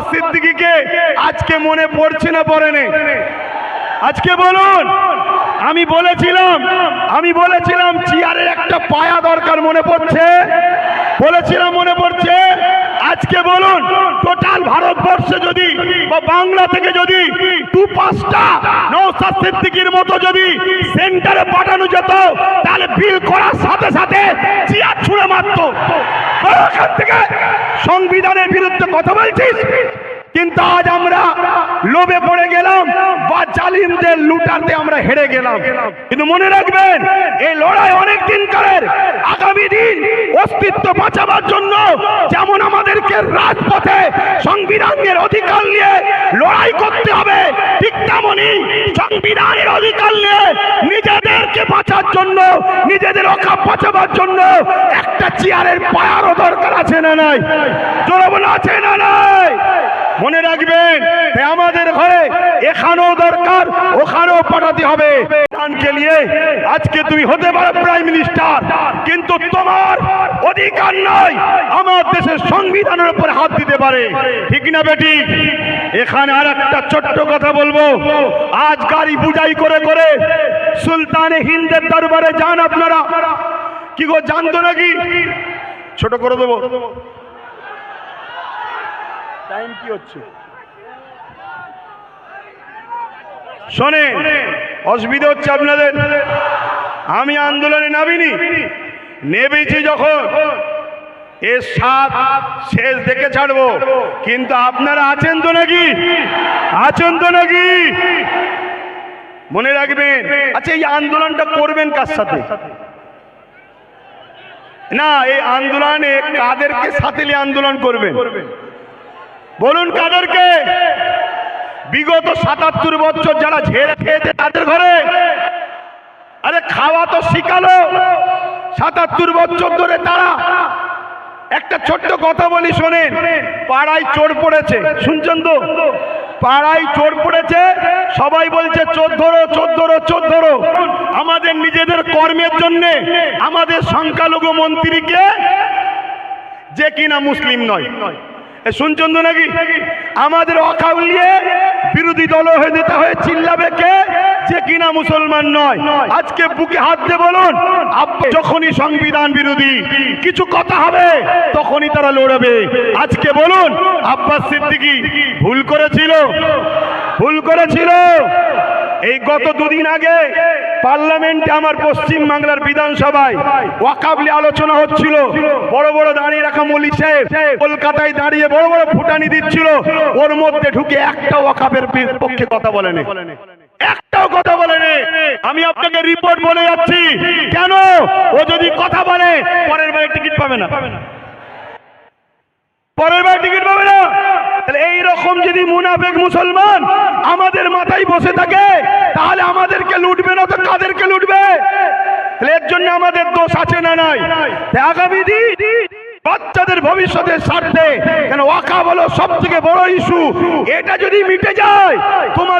আব্বাস সিদ্দিকিকে আজকে মনে পড়ছে না, পড়ে নেই। আজকে বলুন, আমি বলেছিলাম আমি বলেছিলাম চেয়ারের একটা পায়া দরকার মনে পড়ছে। বলেছিলাম মনে পড়ছে। আজকে বলুন, টোটাল ভারতবর্ষে যদি বা বাংলা থেকে যদি টু পাঁচটা নৌসাদ সিদ্দিকির মতো যদি সেন্টারে পাঠানো যেত, তাহলে বিল করার সাথে সাথে চেয়ার ছুঁড়ে মারতো। ওখান থেকে সংবিধানের বিরুদ্ধে কথা বলছিস? কিন্তু আজ আমরা লোভে পড়ে গেলাম বা জালিমদের লুটাতে আমরা হেরে গেলাম। কিন্তু মনে রাখবেন, এই লড়াই অনেক দিন কালের। আগামী দিন অস্তিত্ব বাঁচাবার জন্য যেমন আমাদেরকে রাজপথে সংবিধানের অধিকার নিয়ে লড়াই করতে হবে, ঠিক তেমনই সংবিধানের অধিকার নিয়ে নিজেদেরকে বাঁচার জন্য, নিজেদের অকাপ বাঁচাবার জন্য একটা চেয়ারের পায়ারও দরকার আছে না নাই? জোরবন আছে না নাই? মনে রাখবেন আমাদের ঘরে এখানেও দরকার, ওখানেও পাঠাতে হবে। দানকে নিয়ে আজকে তুমি হতে পারো প্রাইম মিনিস্টার, কিন্তু তোমার অধিকার নাই, আমার দেশের সংবিধানের উপর হাত দিতে পারে। ঠিক না বেটি? এখানে আর একটা ছোট্ট কথা বলব। আজ গাড়ি বুঝাই করে করে সুলতানে হিন্দের দরবারে যান আপনারা। কি গো, জানতো নাকি? ছোট করে দেবো। টাইম কি হচ্ছে? শোনেন, অসুবিধা হচ্ছে আপনাদের। আমি আন্দোলনে নামিনি। নেবেছি যখন। এর সাত শেষ দেখে ছাড়বো। কিন্তু আপনারা আছেন তো নাকি? আছেন তো নাকি? মনে রাখবেন। আচ্ছা এই আন্দোলনটা করবেন কার সাথে? না, এই আন্দোলনে কাদেরকে সাথে আন্দোলন করবেন? বলুন কাদেরকে। বিগত সাতাত্তর বছর যারা ঝেড়ে খেয়েছে তাদের ঘরে, আরে খাওয়া তো শিখালো। সাতাত্তর বছর ধরে তারা একটা ছোট্ট কথা বলি শোনেন, পাড়ায় চোর পড়েছে। শুনছেন তো? পাড়ায় চোর পড়েছে, সবাই বলছে, চোর ধরো চোর ধরো চোর ধরো। আমাদের নিজেদের কর্মের জন্য আমাদের সংখ্যালঘু মন্ত্রীকে যে কিনা মুসলিম নয়। শুনছেন তো নাকি? আমাদের অকাউলিয়ে বিরোধী দল হয়ে দিতে হয়ে চিল্লাবে কে? যে কিনা মুসলমান নয়। আজকে বুকে হাত দিয়ে বলুন যখনই সংবিধান বিরোধী কিছু কথা হবে, তখনই তারা লড়বে। আজকে বলুন আব্বাস সিদ্দিকী ভুল করেছিল? ভুল করেছিল? এই গত দুদিন আগে পার্লামেন্টে আমার পশ্চিম বাংলার বিধানসভায় ওয়াকাবলি আলোচনা হচ্ছিল। বড় বড় দাঁড়িয়ে রাখা মলি সাহেব কলকাতায় দাঁড়িয়ে বড় বড় ফুটানি দিচ্ছিল। ওর মধ্যে ঢুকে একটা ওয়াকাবের পক্ষে কথা বলেনি। একটাও কথা বলেনি। আমি আপনাকে রিপোর্ট বলে যাচ্ছি। কেন? ও যদি কথা বলে, পরের বারে টিকিট পাবে না। পরের বার টিকিট পাবে না। তাহলে এই যদি মুনাফেক মুসলমান আমাদের মাথায় বসে থাকে, তাহলে আমাদেরকে লুটবে না তো কাদেরকে লুটবে? এর জন্য আমাদের দোষ আছে না নাই? আগামী দিন বাচ্চাদের ভবিষ্যতের স্বার্থে, কেন ওয়াকা বলো সব থেকে বড় ইস্যু এটা যদি মিটে যায়, তোমাদের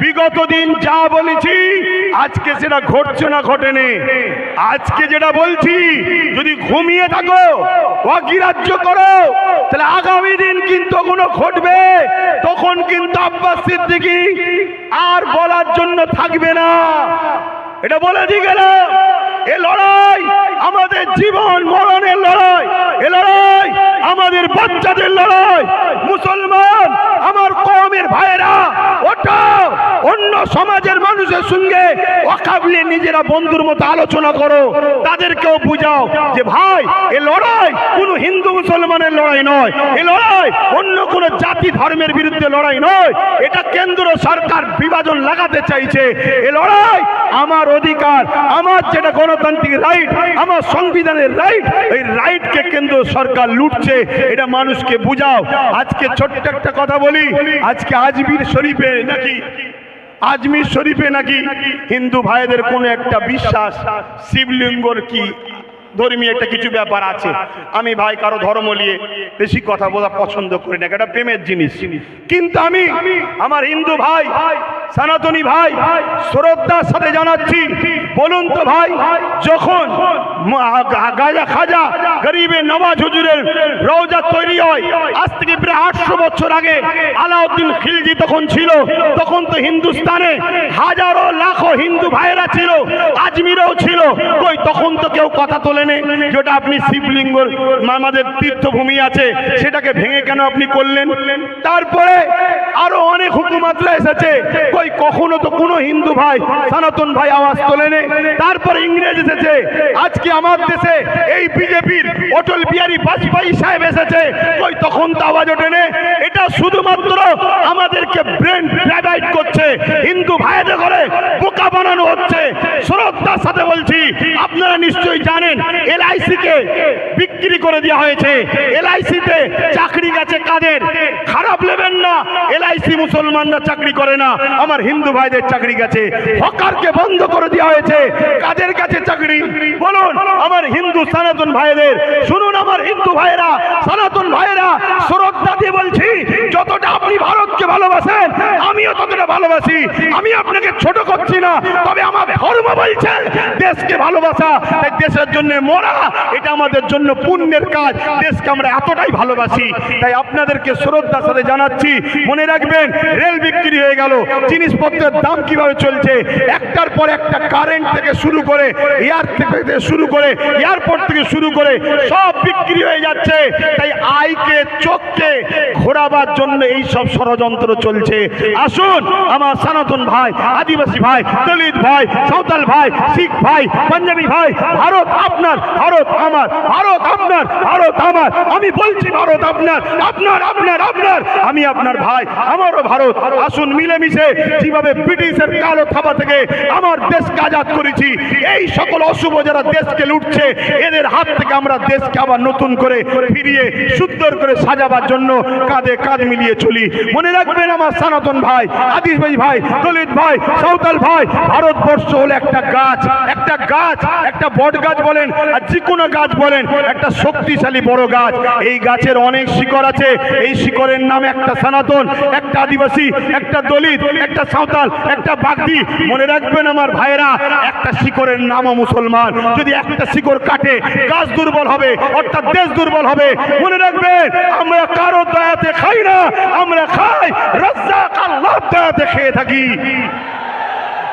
বিগত দিন যা বলেছি, আজকে সেটা ঘটছে না ঘটেনি। আজকে যেটা বলছি, যদি ঘুমিয়ে থাকো, অগ্রাহ্য করো, তাহলে আগামী দিন কিন্তু কোনো ঘটবে। তখন কিন্তু আব্বাস সিদ্দিকি আর বলার জন্য থাকবে না। এটা বলে দিয়ে গেলাম, এ লড়াই আমাদের জীবন মরণের লড়াই, এ লড়াই আমাদের বাচ্চাদের লড়াই। মুসলমান, আমার কমের ভাইরা ওটা অন্য সমাজের মানুষের সঙ্গে অকাবলে নিজেরা বন্ধুর মতো আলোচনা করো। তাদেরকেও বুঝাও যে ভাই, এ লড়াই কোনো হিন্দু মুসলমানের লড়াই নয়। এ লড়াই অন্য কোনো জাতি ধর্মের বিরুদ্ধে লড়াই নয়। এটা কেন্দ্র সরকার বিভাজন লাগাতে চাইছে। এ লড়াই আমার অধিকার, আমার যেটা গণতান্ত্রিক রাইট, আমার সংবিধানের রাইট, এই রাইটকে কেন্দ্র সরকার লুটছে। এটা মানুষকে বুঝাও। আজকে ছোট্ট একটা কথা বলি। আজকে আজমির শরীফে নাকি? আজমির শরীফে নাকি? হিন্দু ভাইদের কোনো একটা বিশ্বাস, শিবলিঙ্গর কি ধর্মীয় একটা কিছু ব্যাপার আছে? আমি ভাই কারও ধর্ম নিয়ে বেশি কথা বলা পছন্দ করি না, এটা প্রেমের জিনিস। কিন্তু আমি, আমার হিন্দু ভাই, সনাতনী ভাই, শ্রদ্ধার সাথে জানাচ্ছি বলুন তো ভাই, যখন গাজা খাজা গরিবের নওয়াজ হুজুরের রওজা তৈরি হয়, আজ থেকে প্রায় আটশো বছর আগে আলাউদ্দিন খিলজি তখন ছিল, তখন তো হিন্দুস্তানে হাজারো লাখো হিন্দু ভাইয়েরা ছিল, আজমিরেও ছিল। কই, তখন তো কেউ কথা তোলেনি যেটা আপনি শিবলিঙ্গর আমাদের তীর্থভূমি আছে, সেটাকে ভেঙে কেন আপনি করলেন? তারপরে আরও অনেক হুকুমাতরা এসেছে। কই, কখনো তো কোনো হিন্দু ভাই, সনাতন ভাই আওয়াজ তোলেনি? তারপরে ইংরেজ এসেছে। আজকে আমার দেশে এই বিজেপির অটল বিহারী বাজপেয়ী সাহেব এসেছে। কই, তখন তো আওয়াজ ওঠেনি? এটা শুধুমাত্র আমাদেরকে ব্রেন প্রাইভেট করছে। হিন্দু ভাইদের করে বোকা বানানো হচ্ছে। শ্রদ্ধার সাথে বলছি, আপনারা নিশ্চয়ই জানেন এলআইসি কে বিক্রি করে দেওয়া হয়েছে। এলআইসি তে চাকরি গেছে কাদের? খারাপ নেবেন না। এলআইসি মুসলমানরা চাকরি করে না। আমার হিন্দু ভাইদের চাকরি গেছে। হকারকে বন্ধ করে দেওয়া হয়েছে। কাদের কাছে চাকরি? বলুন, আমার হিন্দু সনাতন ভাইদের। শুনুন আমার হিন্দু ভাইরা সনাতন ভাইরা শ্রদ্ধা দিয়ে বলছি, যতটা আপনি ভারতকে ভালোবাসেন, আমিও ততটা ভালোবাসি। আমি আপনাকে ছোট করছি না, তবে আমার ধর্ম বলছে, দেশকে ভালোবাসা, তাই দেশের জন্য মরা, এটা আমাদের জন্য পুণ্যের কাজ। দেশকে আমরা এতটাই ভালোবাসি, তাই আপনাদেরকে শ্রদ্ধার সাথে জানাচ্ছি, মনে রাখবেন, রেল বিক্রি হয়ে গেল, জিনিসপত্রের দাম কীভাবে চলছে? একটার পর একটা কারেন্ট থেকে শুরু করে এয়ার থেকে শুরু করে এয়ারপোর্ট থেকে শুরু করে, সব বিক্রি হয়ে যাচ্ছে। তাই আইকে, চোখকে ঘোরাবার জন্য এই সব ষড়যন্ত্র চলছে। আসুন, আমার সনাতন ভাই, আদিবাসী ভাই, দলিত ভাই, সাঁওতাল ভাই, শিখ ভাই, পাঞ্জাবি ভাই, ভারত আপনার, ভারত আমার, ভারত আপনার, ভারত আমার। আমি বলছি, ভারত আপনার আপনার আপনার আপনার। আমি আপনার ভাই, আমারও ভারত। আসুন মিলেমিশে যেভাবে ব্রিটিশের কালো থাবা থেকে আমার দেশকে আজাদ করেছি, এই সকল অশুভ যারা দেশকে লুটছে, এদের হাত থেকে আমরা দেশকে আবার নতুন করে ফিরিয়ে, সুন্দর করে সাজাবার জন্য কাঁধে কাঁধ মিলিয়ে চলি। মনে রাখবেন আমার সনাতন ভাই, আদিবাসী ভাই, দলিত ভাই, সাঁওতাল ভাই, ভারতবর্ষ হলো একটা গাছ একটা গাছ, একটা বট গাছ বলেন, আর যে কোনো গাছ বলেন, একটা শক্তিশালী বড় গাছ। এই গাছের অনেক শিকড় আছে, এই শিকড়ের নাম একটা সনাতন, একটা আদিবাসী, একটা দলিত, একটা সাঁওতাল, একটা বাগদি। মনে রাখবেন আমার ভাইরা একটা শিকড়ের নামও মুসলমান। যদি একটা শিকড় কাটে, গাছ দুর্বল হবে, অর্থাৎ দেশ দুর্বল হবে। মনে রাখবেন, আমরা কারও দয়াতে খাই না, আমরা খাই, রাজ্জাক আল্লাহ দয়াতে খেয়ে থাকি।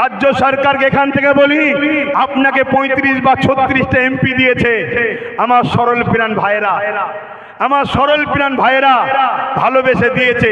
রাজ্য সরকারকে এখান থেকে বলি, আপনাকে পঁয়ত্রিশ বা ছত্রিশটা এমপি দিয়েছে। আমার সরল প্রাণ ভাইয়েরা, আমার সরল প্রাণ ভাইয়েরা ভালোবেসে দিয়েছে।